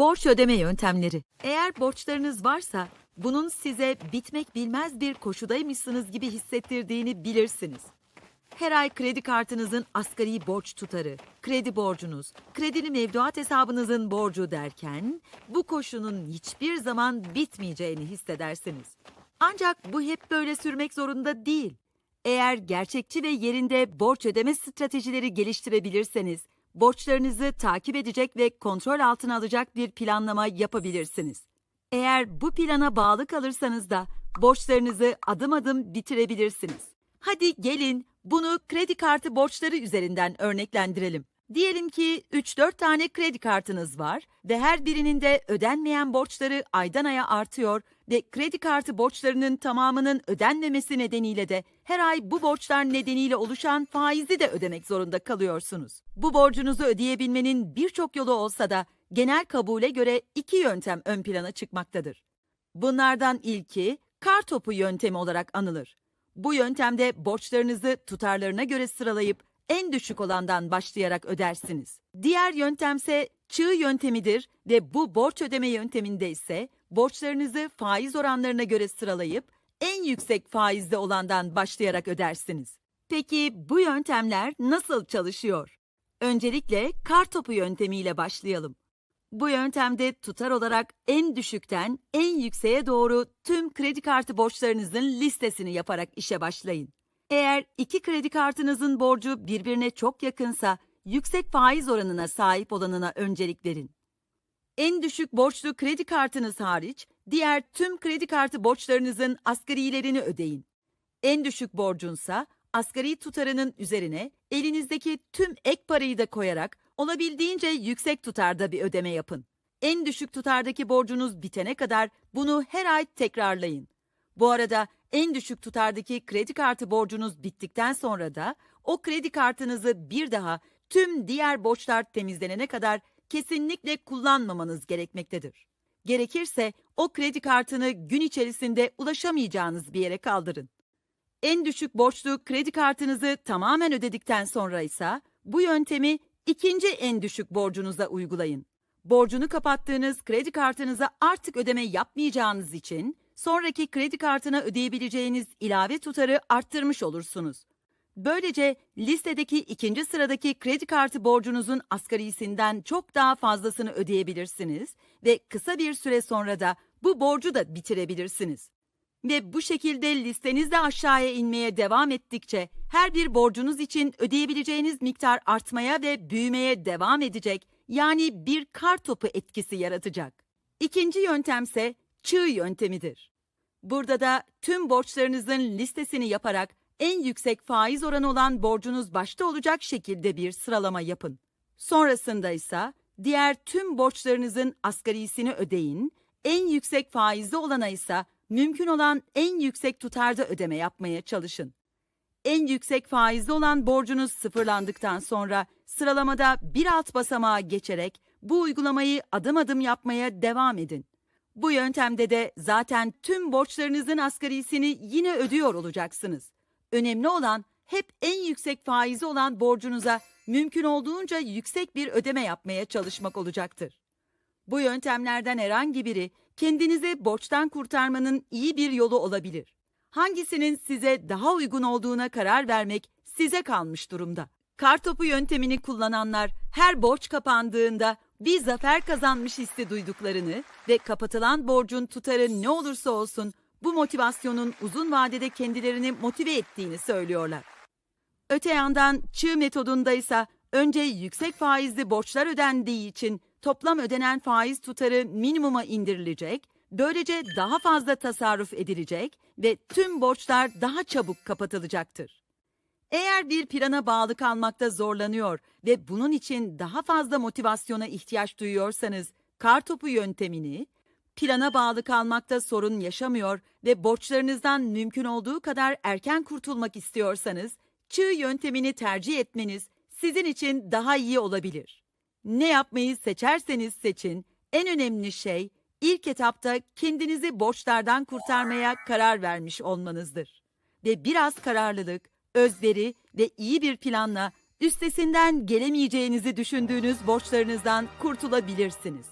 Borç ödeme yöntemleri. Eğer borçlarınız varsa bunun size bitmek bilmez bir koşudaymışsınız gibi hissettirdiğini bilirsiniz. Her ay kredi kartınızın asgari borç tutarı, kredi borcunuz, kredili mevduat hesabınızın borcu derken bu koşunun hiçbir zaman bitmeyeceğini hissedersiniz. Ancak bu hep böyle sürmek zorunda değil. Eğer gerçekçi ve yerinde borç ödeme stratejileri geliştirebilirseniz, borçlarınızı takip edecek ve kontrol altına alacak bir planlama yapabilirsiniz. Eğer bu plana bağlı kalırsanız da borçlarınızı adım adım bitirebilirsiniz. Hadi gelin bunu kredi kartı borçları üzerinden örneklendirelim. Diyelim ki 3-4 tane kredi kartınız var ve her birinin de ödenmeyen borçları aydan aya artıyor ve kredi kartı borçlarının tamamının ödenmemesi nedeniyle de her ay bu borçlar nedeniyle oluşan faizi de ödemek zorunda kalıyorsunuz. Bu borcunuzu ödeyebilmenin birçok yolu olsa da genel kabule göre iki yöntem ön plana çıkmaktadır. Bunlardan ilki kar topu yöntemi olarak anılır. Bu yöntemde borçlarınızı tutarlarına göre sıralayıp en düşük olandan başlayarak ödersiniz. Diğer yöntemse çığ yöntemidir ve bu borç ödeme yönteminde ise borçlarınızı faiz oranlarına göre sıralayıp en yüksek faizde olandan başlayarak ödersiniz. Peki bu yöntemler nasıl çalışıyor? Öncelikle kar topu yöntemiyle başlayalım. Bu yöntemde tutar olarak en düşükten en yükseğe doğru tüm kredi kartı borçlarınızın listesini yaparak işe başlayın. Eğer iki kredi kartınızın borcu birbirine çok yakınsa yüksek faiz oranına sahip olanına öncelik verin. En düşük borçlu kredi kartınız hariç diğer tüm kredi kartı borçlarınızın asgarilerini ödeyin. En düşük borcunsa asgari tutarının üzerine elinizdeki tüm ek parayı da koyarak olabildiğince yüksek tutarda bir ödeme yapın. En düşük tutardaki borcunuz bitene kadar bunu her ay tekrarlayın. Bu arada en düşük tutardaki kredi kartı borcunuz bittikten sonra da o kredi kartınızı bir daha tüm diğer borçlar temizlenene kadar kesinlikle kullanmamanız gerekmektedir. Gerekirse o kredi kartını gün içerisinde ulaşamayacağınız bir yere kaldırın. En düşük borçlu kredi kartınızı tamamen ödedikten sonra ise bu yöntemi ikinci en düşük borcunuza uygulayın. Borcunu kapattığınız kredi kartınıza artık ödeme yapmayacağınız için sonraki kredi kartına ödeyebileceğiniz ilave tutarı arttırmış olursunuz. Böylece listedeki ikinci sıradaki kredi kartı borcunuzun asgarisinden çok daha fazlasını ödeyebilirsiniz ve kısa bir süre sonra da bu borcu da bitirebilirsiniz. Ve bu şekilde listenizde aşağıya inmeye devam ettikçe her bir borcunuz için ödeyebileceğiniz miktar artmaya ve büyümeye devam edecek yani bir kar topu etkisi yaratacak. İkinci yöntemse çığ yöntemidir. Burada da tüm borçlarınızın listesini yaparak en yüksek faiz oranı olan borcunuz başta olacak şekilde bir sıralama yapın. Sonrasında ise diğer tüm borçlarınızın asgarisini ödeyin, en yüksek faizli olana ise mümkün olan en yüksek tutarda ödeme yapmaya çalışın. En yüksek faizli olan borcunuz sıfırlandıktan sonra sıralamada bir alt basamağa geçerek bu uygulamayı adım adım yapmaya devam edin. Bu yöntemde de zaten tüm borçlarınızın asgarisini yine ödüyor olacaksınız. Önemli olan hep en yüksek faizi olan borcunuza mümkün olduğunca yüksek bir ödeme yapmaya çalışmak olacaktır. Bu yöntemlerden herhangi biri kendinizi borçtan kurtarmanın iyi bir yolu olabilir. Hangisinin size daha uygun olduğuna karar vermek size kalmış durumda. Kartopu yöntemini kullananlar her borç kapandığında bir zafer kazanmış hissi duyduklarını ve kapatılan borcun tutarı ne olursa olsun bu motivasyonun uzun vadede kendilerini motive ettiğini söylüyorlar. Öte yandan çığ metodunda ise önce yüksek faizli borçlar ödendiği için toplam ödenen faiz tutarı minimuma indirilecek, böylece daha fazla tasarruf edilecek ve tüm borçlar daha çabuk kapatılacaktır. Eğer bir plana bağlı kalmakta zorlanıyor ve bunun için daha fazla motivasyona ihtiyaç duyuyorsanız kartopu yöntemini, plana bağlı kalmakta sorun yaşamıyor ve borçlarınızdan mümkün olduğu kadar erken kurtulmak istiyorsanız çığ yöntemini tercih etmeniz sizin için daha iyi olabilir. Ne yapmayı seçerseniz seçin, en önemli şey ilk etapta kendinizi borçlardan kurtarmaya karar vermiş olmanızdır. Ve biraz kararlılık, özveri ve iyi bir planla üstesinden gelemeyeceğinizi düşündüğünüz borçlarınızdan kurtulabilirsiniz.